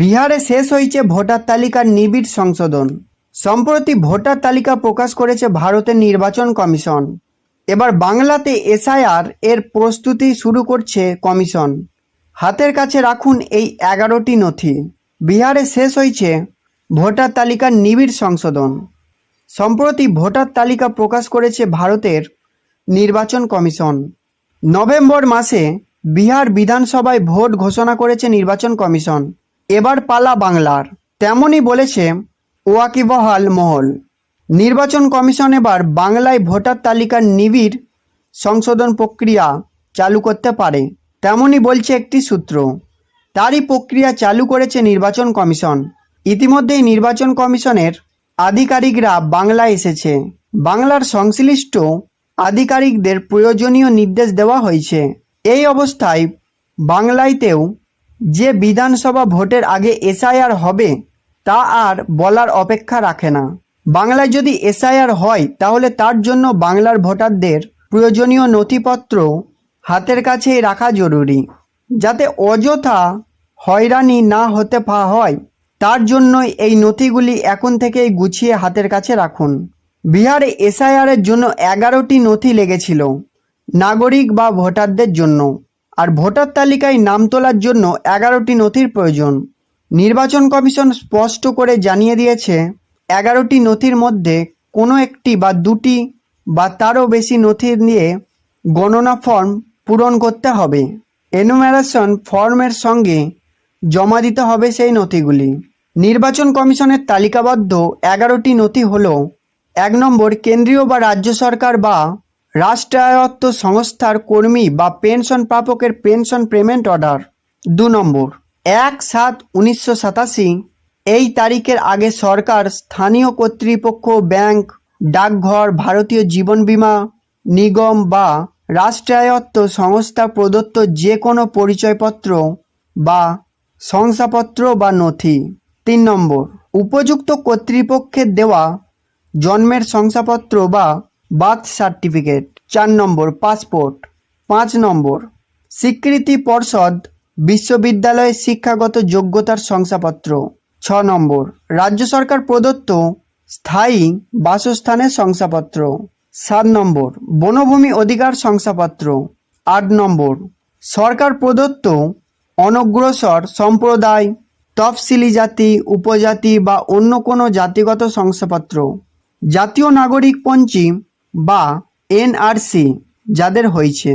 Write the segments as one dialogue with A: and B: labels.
A: বিহারে শেষ হয়েছে ভোটার তালিকার নিবিড় সংশোধন। সম্প্রতি ভোটার তালিকা প্রকাশ করেছে ভারতের নির্বাচন কমিশন। এবার বাংলাতে এসআইআর এর প্রস্তুতি শুরু করছে কমিশন। হাতের কাছে রাখুন এই এগারোটি নথি। বিহারে শেষ হয়েছে ভোটার তালিকার নিবিড় সংশোধন। সম্প্রতি ভোটার তালিকা প্রকাশ করেছে ভারতের নির্বাচন কমিশন। নভেম্বর মাসে বিহার বিধানসভায় ভোট ঘোষণা করেছে নির্বাচন কমিশন। এবার পালা বাংলার। তেমনই বলেছে ওয়াকিবহাল মহল। নির্বাচন কমিশন এবার বাংলায় ভোটার তালিকার নিবিড় সংশোধন প্রক্রিয়া চালু করতে পারে। তেমনই বলছে একটি সূত্র। তারই প্রক্রিয়া চালু করেছে নির্বাচন কমিশন। ইতিমধ্যেই নির্বাচন কমিশনের আধিকারিকরা বাংলায় এসেছে। বাংলার সংশ্লিষ্ট আধিকারিকদের প্রয়োজনীয় নির্দেশ দেওয়া হয়েছে। এই অবস্থায় বাংলাইতেও যে বিধানসভা ভোটের আগে এসআইআর হবে, তা আর বলার অপেক্ষা রাখে না। বাংলায় যদি এসআইআর হয়, তাহলে তার জন্য বাংলার ভোটারদের প্রয়োজনীয় নথিপত্র হাতের কাছেই রাখা জরুরি, যাতে অযথা হয়রানি না হতে পা হয়। তার জন্যই এই নথিগুলি এখন থেকেই গুছিয়ে হাতের কাছে রাখুন। বিহারে এসআইআরের জন্য এগারোটি নথি লেগেছিল, নাগরিক বা ভোটারদের জন্য। আর ভোটার তালিকায় নাম তোলার জন্য এগারোটি নথির প্রয়োজন। নির্বাচন কমিশন স্পষ্ট করে জানিয়ে দিয়েছে, এগারোটি নথির মধ্যে কোনো একটি বা দুটি বা তারও বেশি নথি নিয়ে গণনা ফর্ম পূরণ করতে হবে। এনুমেরেশন ফর্মের সঙ্গে জমা দিতে হবে সেই নথিগুলি। নির্বাচন কমিশনের তালিকাবদ্ধ এগারোটি নথি হল, এক নম্বর কেন্দ্রীয় বা রাজ্য সরকার বা রাষ্ট্রায়ত্ত সংস্থার কর্মী বা পেনশন প্রাপকের পেনশন পেমেন্ট অর্ডার। দু নম্বর। এক সাত উনিশশো সাতাশি। এই তারিখের আগে সরকার স্থানীয় কর্তৃপক্ষ, ব্যাংক, ডাকঘর, ভারতীয় জীবন বীমা নিগম বা রাষ্ট্রায়ত্ত সংস্থা প্রদত্ত যে কোনো পরিচয়পত্র বা শংসাপত্র বা নথি। তিন নম্বর। উপযুক্ত কর্তৃপক্ষের দেওয়া জন্মের শংসাপত্র বা বার্থ সার্টিফিকেট, চার নম্বর পাসপোর্ট, পাঁচ নম্বর স্বীকৃতি পর্ষদ, বিশ্ববিদ্যালয়ের শিক্ষাগত যোগ্যতার শংসাপত্র, ছ নম্বর রাজ্য সরকার প্রদত্ত স্থায়ী বাসস্থানের শংসাপত্র, সাত নম্বর বনভূমি অধিকার শংসাপত্র, আট নম্বর সরকার প্রদত্ত অনগ্রসর সম্প্রদায়, তফসিলি জাতি, উপজাতি বা অন্য কোনো জাতিগত শংসাপত্র। জাতীয় নাগরিক পঞ্চি বা এনআরসি যাদের হয়েছে।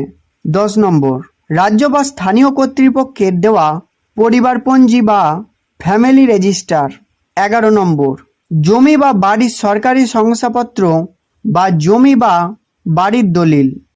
A: দশ নম্বর, রাজ্য বা স্থানীয় কর্তৃপক্ষের দেওয়া পরিবারপঞ্জি বা ফ্যামিলি রেজিস্টার। এগারো নম্বর, জমি বা বাড়ির সরকারি শংসাপত্র বা জমি বা বাড়ির দলিল।